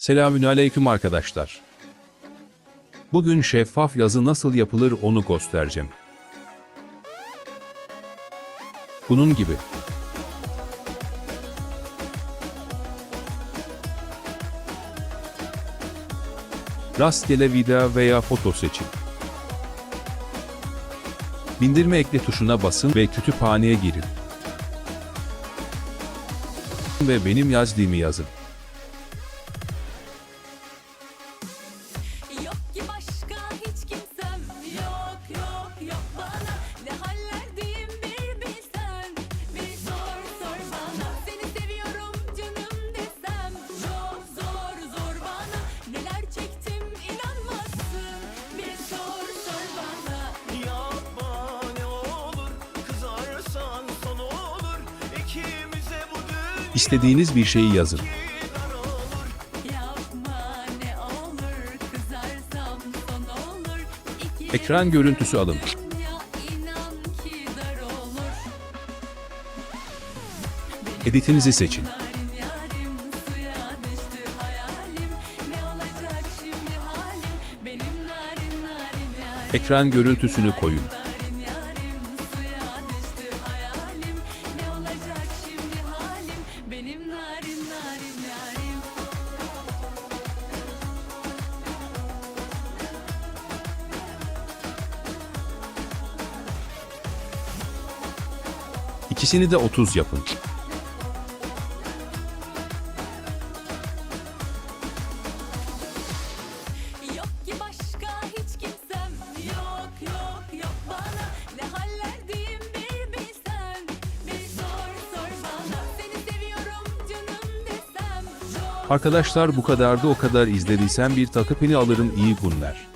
Selamünaleyküm arkadaşlar. Bugün şeffaf yazı nasıl yapılır onu göstereceğim. Bunun gibi. Rastgele video veya foto seçin. Bindirme ekle tuşuna basın ve kütüphaneye girin. Ve benim yazdığımı yazın. Yok ki başka hiç kimsem. Yok yok yok bana Ne hallerdeyim bir bilsen. Bir sor sor bana Seni seviyorum canım desem. Çok zor zor bana Neler çektim inanmazsın. Bir sor sor bana. Yapma ne olur kızarsan son olur. İkimize bu dünya İstediğiniz bir şeyi yazın. Ekran görüntüsü alın. Editinizi seçin. Narin yarim suya düştü hayalim seviyorum canım desem. Çok Arkadaşlar bu kadardı. O kadar izlediysen bir takıpını alırım. İyi günler.